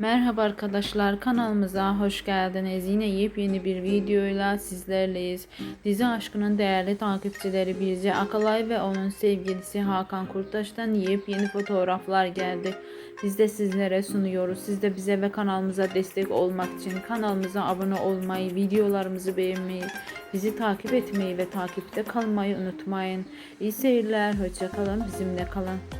Merhaba arkadaşlar kanalımıza hoş geldiniz. Yine yepyeni bir videoyla sizlerleyiz. Dizi aşkının değerli takipçileri Birce Akalay ve onun sevgilisi Hakan Kurtaş'tan yepyeni fotoğraflar geldi. Biz de sizlere sunuyoruz. Siz de bize ve kanalımıza destek olmak için kanalımıza abone olmayı, videolarımızı beğenmeyi, bizi takip etmeyi ve takipte kalmayı unutmayın. İyi seyirler, hoşça kalın, bizimle kalın.